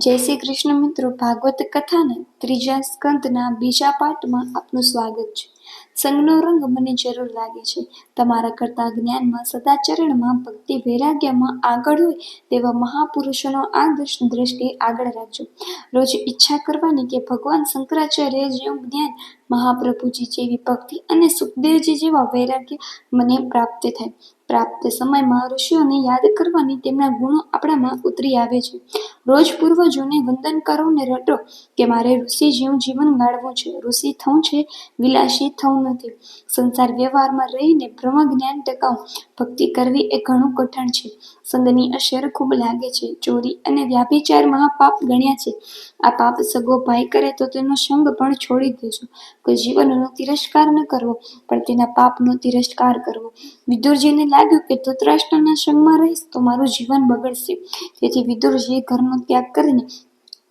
જય શ્રી કૃષ્ણ મિત્રો. ભાગવત કથાના ત્રીજા સ્કંદના બીજા પાઠમાં આપનું સ્વાગત છે. સંગનો રંગ મને જરૂર લાગે છે. તમારા કરતા જ્ઞાનમાં સદાચરણમાં ભક્તિ વૈરાગ્યમાં આગળ હોય તેવા મહાપુરુષોનો આદર્શ દ્રષ્ટિ આગળ રાખજો. રોજ ઈચ્છા કરવાની કે ભગવાન શંકરાચાર્ય જેવું જ્ઞાન મહાપ્રભુજી જેવી ભક્તિ અને સુખદેવજી જેવા વૈરાગ્ય મને પ્રાપ્ત થાય. પ્રાપ્ત સમય મહર્ષિઓને યાદ કરવાની તેમના ગુણો આપણામાં ઉતરી આવે છે. રોજ પૂર્વજોને વંદન કરો ને રટો કે મારે ઋષિ જેવું જીવન ગાળવું છે. ઋષિ થવું છે, વિલાસી થવું નથી. સંસાર વ્યવહારમાં રહીને બ્રહ્મ જ્ઞાન ટકાવું, ભક્તિ કરવી એ ઘણું કઠણ છે. સંગની અસર ખૂબ લાગે છે. ચોરી અને વ્યાભિચાર મહાપાપ ગણ્યા છે. આ પાપ સગો ભાઈ કરે તો તેનો સંગ પણ છોડી દેજો. કોઈ જીવનનો તિરસ્કાર ન કરવો, પણ તેના પાપનો તિરસ્કાર કરવો. વિદુરજીને લાગ્યું કે ધૃતરાષ્ટ્રના સંગમાં રહીશ તો મારું જીવન બગડશે. તેથી વિદુરજીએ ઘરનો ત્યાગ કરીને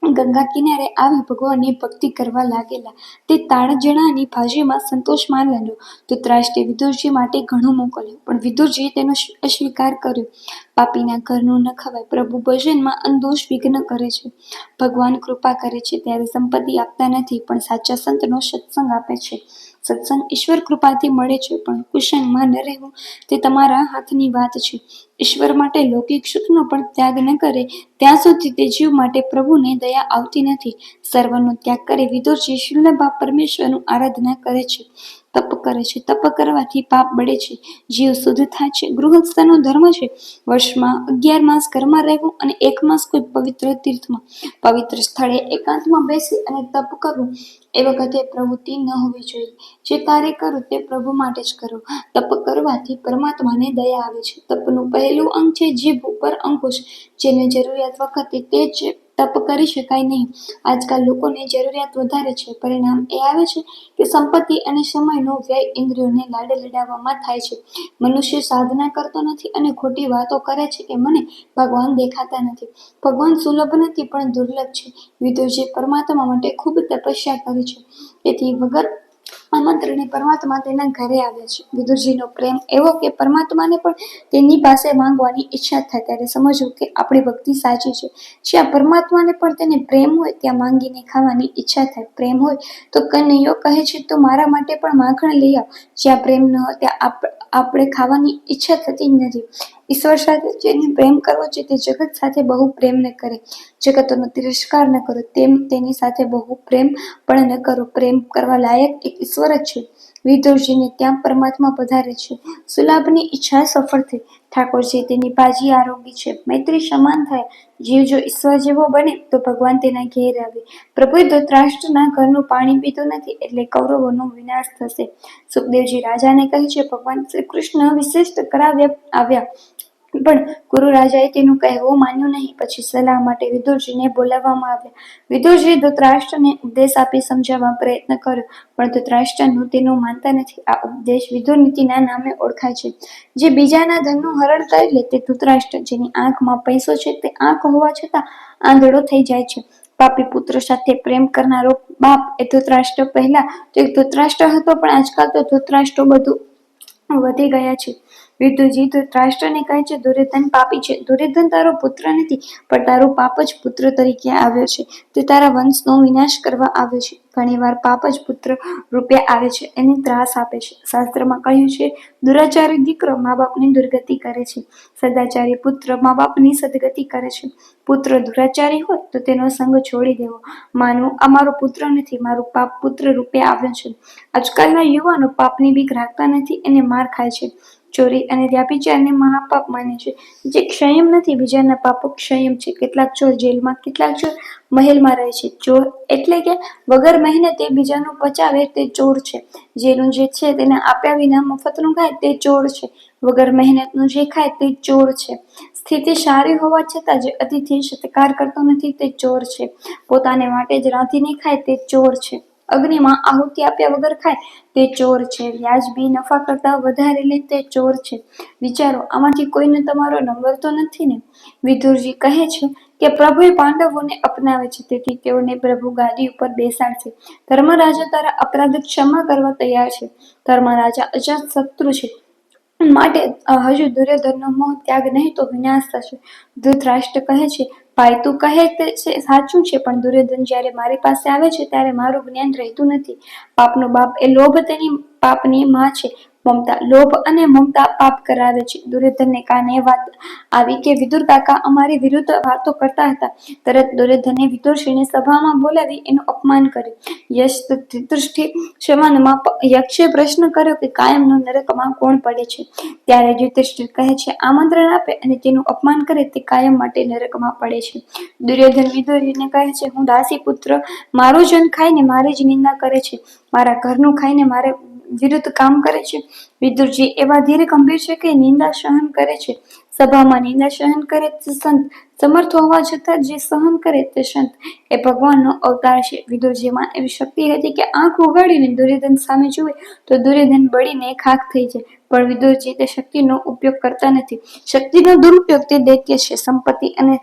ગંગા કિનારે આવી ભગવાનની ભક્તિ કરવા લાગેલા. તે તાણજણાની ભાષામાં સંતોષ માનેલો ધૃતરાષ્ટ્રે વિદુરજી માટે ઘણું મોકલ્યું, પણ વિદુરજીએ તેનો અસ્વીકાર કર્યો. પાપીના ઘરનું ન ખવાય, પ્રભુ ભજનમાં અંદોષ વિઘ્ન કરે છે. ભગવાન કૃપા કરે છે, ત્યારે સંપત્તિ આપતા નથી, પણ સાચા સંતનો સત્સંગ આપે છે. સત્સંગ ઈશ્વર કૃપાથી મળે છે, પણ કુસંગમાં ન રહેવું તે તમારા હાથની વાત છે. ઈશ્વર માટે લૌકિક સુખનો પણ ત્યાગ ન કરે, ત્યાં સુધી તે જીવ માટે પ્રભુને દયા આવતી નથી. સર્વનો ત્યાગ કરે વિદુરજી શુલ્લભા પરમેશ્વરનું આરાધના કરે છે. તપ કરે છે. તપ કરવાથી પાપ બળે છે. જીવ શુદ્ધ થાય છે. ગૃહસ્થનો ધર્મ છે. વર્ષમાં અગિયાર માસ ઘરમાં રહેવું અને એક માસ કોઈ પવિત્ર તીર્થમાં. પવિત્ર સ્થળે એકાંતમાં બેસી અને તપ કરવું એ વખતે પ્રવૃત્તિ ન હોવી જોઈએ. જે કાર્ય કરો તે પ્રભુ માટે જ કરો. તપ કરવાથી પરમાત્માને દયા આવે છે. તપનું પહેલું અંગ છે જીભ ઉપર અંકુશ. જેને જરૂરિયાત વખતે તે જ તપ કરી શકાય નહીં. આજકાલ લોકોને જરૂરિયાત વધારે છે. પરિણામ એ આવે છે કે સંપત્તિ અને સમયનો વ્યય ઇન્દ્રિયોને લાડે લડાવવામાં થાય છે. મનુષ્ય સાધના કરતો નથી અને ખોટી વાતો કરે છે કે મને ભગવાન દેખાતા નથી. ભગવાન સુલભ નથી પણ દુર્લભ છે. વિદુરજી પરમાત્મા માટે ખૂબ તપસ્યા કરી છે. તેથી વગર આમંત્રણે પરમાત્મા તેના ઘરે આવે છે. વિદુરજીનો પ્રેમ એવો કે પરમાત્માને પણ તેની પાસે માંગવાની ઈચ્છા થાય ત્યારે સમજવું કે આપણી ભક્તિ સાચી છે. જ્યાં પરમાત્માને પણ તેને પ્રેમ હોય, ત્યાં માંગીને ખાવાની ઈચ્છા થાય. પ્રેમ હોય તો કનૈયો કહે છે, તો મારા માટે પણ માખણ લઈ આવ. જ્યાં પ્રેમ ન હોય, ત્યાં આપણે ખાવાની ઈચ્છા થતી જ નથી. ઈશ્વર સાથે જેને પ્રેમ કરવો છે તે જગત સાથે બહુ પ્રેમ ન કરે. જગતનો તિરસ્કાર ન કરો. તેમ તેની સાથે બહુ પ્રેમ પણ ન કરો. પ્રેમ કરવા લાયક એક ઈશ્વર જ છે. વિદુરજીને ત્યાં પરમાત્મા પધારે છે. સુલાભની ઈચ્છા સફળ થઈ. ઠાકોરજી તેની ભાજી આરોગી છે. મૈત્રી સમાન થાય, જીવ જો ઈશ્વર જેવો બને, તો ભગવાન તેના ઘેર આવે. પ્રભુ ધૃતરાષ્ટ્રના ઘરનું પાણી પીતું નથી, એટલે કૌરવોનો વિનાશ થશે. સુખદેવજી રાજાને કહે છે, ભગવાન શ્રી કૃષ્ણ વિશિષ્ટ કરાવ્યા આવ્યા. પણ ગુરુ રાજાએ તેનું કહેવું માન્યું નહીં. પછી સલાહ માટે વિદુરજીને બોલાવવામાં આવ્યા. વિદુરજી ધૃતરાષ્ટ્રને ઉપદેશ આપી સમજાવવા પ્રયત્ન કર્યો, પણ ધૃતરાષ્ટ્રનું તેનું માનતા નથી. આ ઉપદેશ વિદુર નીતિના નામે ઓળખાય છે. જે બીજાના ધનનું હરણ કરી લે તે ધૃતરાષ્ટ્ર જેની આંખમાં પૈસો છે, તે આંખ હોવા છતાં આંધળો થઈ જાય છે. પાપી પુત્ર સાથે પ્રેમ કરનારો બાપ એ ધૃતરાષ્ટ્ર પહેલા. તો એક ધૃતરાષ્ટ્ર હતો, પણ આજકાલ તો ધૃતરાષ્ટ્રો બધું વધી ગયા છે. વિદુજી ધૃતરાષ્ટ્રને કહે છે? દુર્યોધન પાપી છે. દુર્યોધન તારો પુત્ર નથી, પણ તારો પાપ જ પુત્ર તરીકે આવ્યો છે. તે તારા વંશનો વિનાશ કરવા આવ્યો છે. ઘણીવાર પાપ જ પુત્ર રૂપે આવે છે, એને ત્રાસ આપે છે. શાસ્ત્રમાં કહ્યું છે, દુરાચારી દીકરો મા બાપની દુર્ગતિ કરે છે. સદાચારી પુત્ર મા બાપની સદગતિ કરે છે. પુત્ર દુરાચારી હોય તો તેનો સંગ છોડી દેવો. માનવું આ મારો પુત્ર નથી, મારું પાપ પુત્ર રૂપે આવ્યો છે. આજકાલના યુવાનો પાપની બીક રાખતા નથી, એને માર ખાય છે. ચોરી અને વ્યાપિચારને મહાપાપ માને છે. જે ક્ષયમ નથી, બીજાના પાપો ક્ષયમ છે. કેટલાક ચોર જેલમાં, કેટલાક ચોર મહેલમાં રહે છે. ચોર એટલે કે વગર મહેનતે બીજાનું પચાવે તે ચોર છે. જેનું જે છે તેને આપ્યા વિના મફતનું ખાય તે ચોર છે. વગર મહેનતનું જે ખાય તે ચોર છે. સ્થિતિ સારી હોવા છતાં જે અતિથિ સત્કાર કરતો નથી તે ચોર છે. પોતાને માટે જ રાંધીને ખાય તે ચોર છે. અગ્નિમાં આહુતિ આપ્યા વગર ખાય. તે ચોર છે, વ્યાજબી નફા કરતા વધારે લે, તે ચોર છે. વિચારો, આમાંથી કોઈને તમારો નંબર તો નથી ને? વિધુરજી કહે છે કે પ્રભુએ પાંડવોને અપનાવે છે, તેથી તેઓને પ્રભુ ગાદી ઉપર બેસાડશે. ધર્મરાજા તારા અપરાધ ક્ષમા કરવા તૈયાર છે. ધર્મરાજા અજાત શત્રુ છે. માટે હજુ દુર્યોધનનો મોહ ત્યાગ નહીં તો વિનાશ થશે. ધૃતરાષ્ટ્ર કહે છે ભાઈ, તું કહે તે છે, સાચું છે, પણ દુર્યોધન જ્યારે મારી પાસે આવે છે, ત્યારે મારું જ્ઞાન રહેતું નથી. પાપનો બાપ એ લોભ તેની પાપની માં છે. મમતા લોભ અને મમતા પાપ કરાવે છે. દુર્યોધનને કાને વાત આવી કે, વિદુર કાકા અમારી વિરુદ્ધ વાતો કરતા હતા. તરત દુર્યોધને વિદુરસિંહને સભામાં બોલાવી એનું અપમાન કર્યું. યશ દૃષ્ટિ શમાનમાં યક્ષે પ્રશ્ન કર્યો કે, કાયમનો નરકમાં કોણ પડે છે? ત્યારે યુધિષ્ઠિર કહે છે, આમંત્રણ આપે અને તેનું અપમાન કરે તે કાયમ માટે નરકમાં પડે છે. દુર્યોધન વિદુરજીને કહે છે, હું દાસી પુત્ર મારું જન ખાઈને મારી જ નિંદા કરે છે. મારા ઘરનું ખાઈને મારે વિરુદ્ધ કામ કરે છે. વિદુરજી એવા ધીરે ગંભીર છે કે નિંદા સહન કરે છે. સભામાં નિંદા સહન કરે તે સંત. સમર્થ હોવા છતાં જે સહન કરે તે સંત. એ ભગવાનનો અવતાર છે. વિદુરજીમાં એવી શક્તિ હતી કે આંખ ઉગાડીને દુર્યોધન સામે જુએ તો દુર્યોધન બળીને ખાખ થઈ જાય. પણ વિદુરજી તે શક્તિનો ઉપયોગ કરતા નથી. શક્તિનો દુરુપયોગ તે દૈત્ય છે. સંપત્તિ અને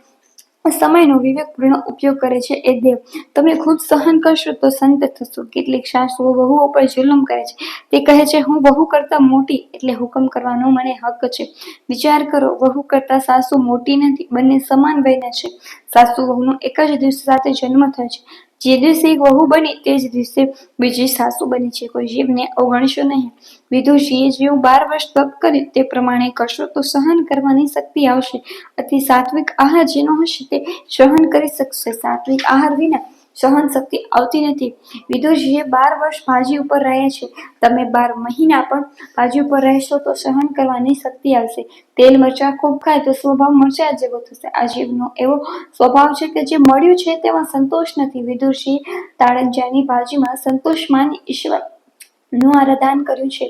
સમયનો વિવેકપૂર્ણ ઉપયોગ કરે છે એ દેવ. તમે ખુદ સહન કરશો તો સંત થશો. કેટલીક સાસુઓ વહુઓ પર જુલમ કરે છે. તે કહે છે, હું વહુ કરતા મોટી એટલે હુકમ કરવાનો મને હક છે. વિચાર કરો વહુ કરતા સાસુ મોટી નથી. બંને સમાન વયના છે. સાસુ વહુનો એક જ દિવસ સાથે જન્મ થાય છે. જે દિવસે એક વહુ બની, તે જ દિવસે બીજી સાસુ બની છે. કોઈ જીવને અવગણશો નહીં. વિદુષીએ જેવું બાર વર્ષ તપ કર્યું, તે પ્રમાણે કરશો તો સહન કરવાની શક્તિ આવશે. અતિ સાત્વિક આહાર જેનો હશે, તે સહન કરી શકશે. સાત્વિક આહાર વિના સહન શક્તિ આવતી નથી. વિદુષીએ બાર વર્ષ ભાજી ઉપર રહ્યા છે, તમે બાર મહિના પણ ભાજી ઉપર રહેશો તો સહન કરવાની શક્તિ આવશે. તેલ, મરચા ખૂબ ખાય તો સ્વભાવ મરચા જેવો થશે. આ જીવનો એવો સ્વભાવ છે કે જે મળ્યું છે તેમાં સંતોષ નથી. વિદુષી તાળંજાની ભાજીમાં સંતોષ માની ઈશ્વરનું આરાધન કર્યું છે.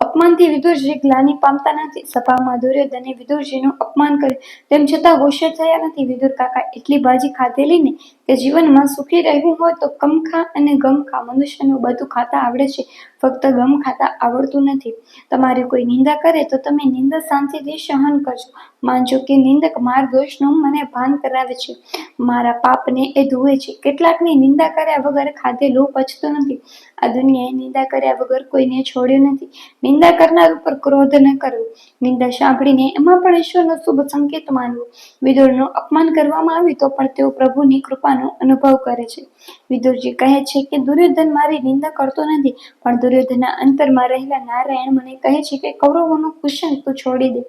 અપમાનથી વિદુરજી ગ્લાની પામતા નથી. સભામાં દુર્યોધને વિદુરજીનું અપમાન કર્યું. તેમ છતાં ગુસ્સે થયા નથી. વિદુર કાકા એટલી ભાજી ખાધેલી ને કે જીવનમાં સુખી રહેવું હોય તો કમખા અને ગમ મનુષ્યનું બધું ખાતા આવડે છે. ફક્ત ગમ ખાતા આવડતું નથી. તમારી કોઈ નિંદા કરે તો તમે નિંદા શાંતિથી સહન કરજો. માનજો કે નિંદક માર દોષનું મને ભાન કરાવે છે. મારા પાપને એ ધુએ છે. કેટલાકની નિંદા કર્યા વગર ખાધેલું પચતું નથી. આ દુનિયાએ નિંદા કર્યા વગર કોઈને છોડ્યું નથી. નિંદા કરનાર ઉપર ક્રોધ ન કરવો નિંદા સાંભળીને એમાં પણ ઈશ્વરનો શુભ સંકેત માનવો. વિદુરનું અપમાન કરવામાં આવ્યું તો પણ તેઓ પ્રભુની કૃપાનો અનુભવ કરે છે. વિદુરજી કહે છે કે દુર્યોધન મારી નિંદા કરતો નથી, પણ દુર્યોધનના અંતરમાં રહેલા નારાયણ મને કહે છે કે કૌરવોનું કુશન તું છોડી દે.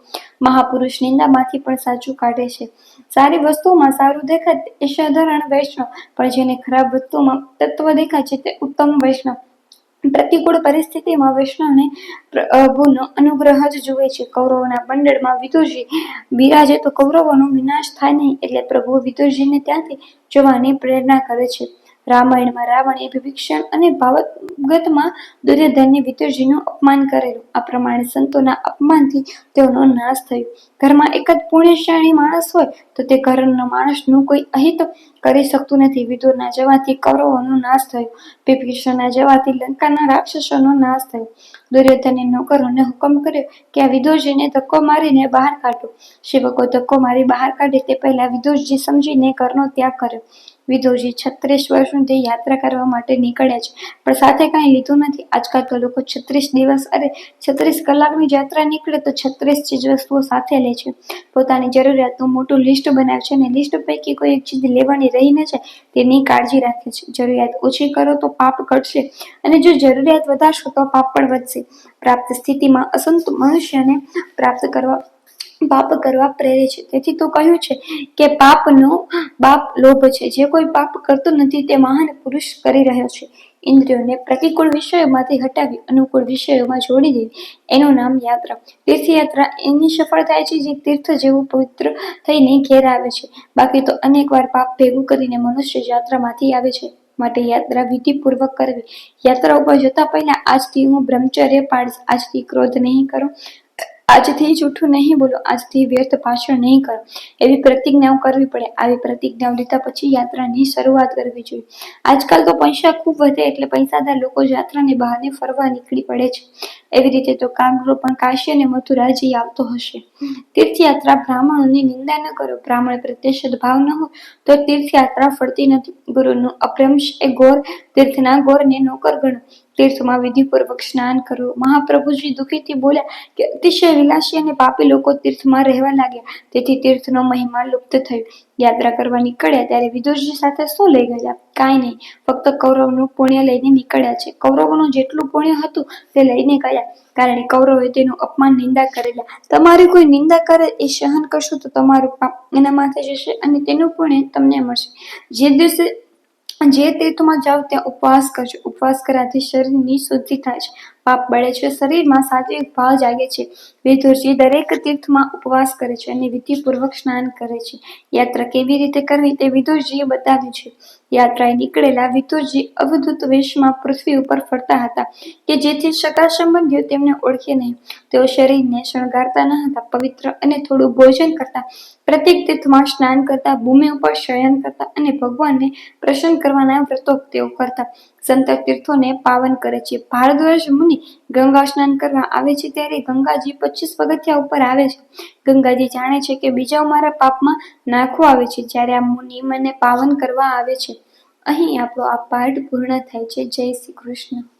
મહાપુરુષ નિંદામાંથી પણ સાચું કાઢે છે. સારી વસ્તુમાં સારું દેખાય એ સાધારણ વૈષ્ણવ, પણ જેને ખરાબ વસ્તુમાં તત્વ દેખાય છે તે ઉત્તમ વૈષ્ણવ. પ્રતિકૂળ પરિસ્થિતિમાં વૈષ્ણવને પ્રભુનો અનુગ્રહ જ જુએ છે. કૌરવોના મંડળમાં વિદુરજી બિરાજે તો કૌરવોનો વિનાશ થાય નહીં. એટલે પ્રભુ વિદુરજીને ત્યાંથી જવાની પ્રેરણા કરે છે. રામાયણમાં રાવણે વિભીષણ અને ભાવગતમાં દુર્યોધનને વિતુરજીનું અપમાન કરેલું. આ પ્રમાણે સંતોના અપમાનથી તેઓનો નાશ થયો. ઘરમાં એક જ પુણ્યશાળી માણસ હોય તો તે ઘરનો માણસનું કોઈ અહિત કરી શકતું નથી. વિદુરના જવાથી કૌરવોનો નાશ થયો. વિભીષણના જવાથી લંકાના રાક્ષસોનો નાશ થયો. દુર્યોધને નોકરોને હુકમ કર્યો કે આ વિદુરજીને ધક્કો મારીને બહાર કાઢો. સેવકો ધક્કો મારી બહાર કાઢે તે પહેલા વિદુરજી સમજીને ઘરનો ત્યાગ કર્યો. વિદુરજી છત્રીસ વર્ષ સુધી યાત્રા કરવા માટે નીકળ્યા છે. પણ સાથે કાંઈ લીધું નથી. આજકાલ તો લોકો છત્રીસ દિવસ અરે છત્રીસ કલાકની યાત્રા નીકળે તો છત્રીસ ચીજ વસ્તુઓ સાથે લે છે. પોતાની જરૂરિયાતનું મોટું લિસ્ટ બનાવે છે અને લિસ્ટ પૈકી કોઈ એક ચીજ લેવાની રહીને છે તેની કાળજી રાખે છે. જરૂરિયાત ઓછી કરો તો પાપ ઘટશે અને જો જરૂરિયાત વધારશો તો પાપ પણ વધશે. પ્રાપ્ત સ્થિતિમાં અસંત મનુષ્યને પ્રાપ્ત કરવા પાપ કરવા પ્રેરે છે. તેથી તો કહ્યું છે કે પાપનો બાપ લોભ છે. જે કોઈ પાપ કરતો નથી તે મહાન પુરુષ કરી રહ્યો છે. ઇન્દ્રિયોને પ્રતિકૂળ વિષયોમાંથી હટાવી અનુકૂળ વિષયોમાં જોડી દેવી. એનું નામ યાત્રા. તીર્થયાત્રા એની સફળ થાય છે જે તીર્થ જેવું પવિત્ર થઈને ઘેર આવે છે. બાકી તો અનેક વાર પાપ ભેગું કરીને મનુષ્ય યાત્રામાંથી આવે છે. માટે યાત્રા વિધિપૂર્વક કરવી. યાત્રા ઉપર જતા પહેલા આજથી હું બ્રહ્મચર્ય પાડીશ આજથી ક્રોધ નહીં કરું. આજથી જૂઠું નહીં બોલો, આજથી વ્યર્થ ભાષણ નહીં કરો. એવી પ્રતિજ્ઞાઓ કરવી પડે, આવી પ્રતિજ્ઞાઓ લીધા પછી યાત્રાની શરૂઆત કરવી જોઈએ. આજકાલ તો પૈસા ખૂબ વધે એટલે પૈસાદાર લોકો યાત્રાને બહાને ફરવા નીકળી પડે છે. એવી રીતે તો કામરો પણ કાશી અને મથુરા જઈ આવતો હશે. તીર્થયાત્રા બ્રાહ્મણોની નિંદા ન કરો, બ્રાહ્મણ પ્રત્યે સદભાવ ન હોય, તો તીર્થયાત્રા ફળતી નથી. ગુરુનું અપ્રંશ એ ગોર તીર્થના ગોરને નોકર ગણો. તીર્થમાં વિધિપૂર્વક સ્નાન કરવું મહાપ્રભુજી દુઃખીથી બોલ્યા કે અતિશય વિલાસી અને પાપી લોકો તીર્થમાં રહેવા લાગ્યા. તેથી તીર્થનો મહિમા લુપ્ત થયો. યાત્રા કરવા નીકળ્યા ત્યારે વિદુરજી સાથે શું લઈ ગયા? કાંઈ નહીં. ફક્ત કૌરવનું પુણ્ય લઈને નીકળ્યા છે. કૌરવનું જેટલું પુણ્ય હતું તે લઈને ગયા. કારણ કે કૌરવે તેનું અપમાન નિંદા કરેલા તમારી કોઈ નિંદા કરે એ સહન કરશો તો તમારું પાપ એના માથે જશે અને તેનું પુણ્ય તમને મળશે. જે દિવસે જે તીર્થમાં જાઓ, ત્યાં ઉપવાસ કરજો. ઉપવાસ કરવાથી શરીરની શુદ્ધિ થાય છે. પાપ બળે છે. શરીરમાં સાત્વિક ભાવ જાગે છે. વિદુરજી દરેક તીર્થમાં ઉપવાસ કરે છે અને વિધિપૂર્વક સ્નાન કરે છે. યાત્રા કેવી રીતે કરવી તે વિદુરજીએ બતાવ્યું છે. યાત્રાએ નીકળેલા વિતુરજી અવધૂત વેશમાં પૃથ્વી ઉપર ફરતા હતા કે જેથી સગા સંબંધીઓ તેમને ઓળખે નહીં. તેઓ શરીરને શણગારતા ન હતા, પવિત્ર અને થોડું ભોજન કરતા, પ્રત્યેક તીર્થમાં સ્નાન કરતા, ભૂમિ ઉપર શયન કરતા અને ભગવાનને પ્રસન્ન કરવાના વ્રતો તેઓ કરતા. સંત તીર્થોને પાવન કરે છે. ભારદ્વાજ મુનિ ગંગા સ્નાન કરવા આવે છે ત્યારે ગંગાજી પચીસ પગથિયા ઉપર આવે છે. ગંગાજી જાણે છે કે બીજા મારા પાપમાં નાખવા આવે છે. જ્યારે આ મુનિ મને પાવન કરવા આવે છે. અહીં આપણો આ પાઠ પૂર્ણ થાય છે. જય શ્રી કૃષ્ણ.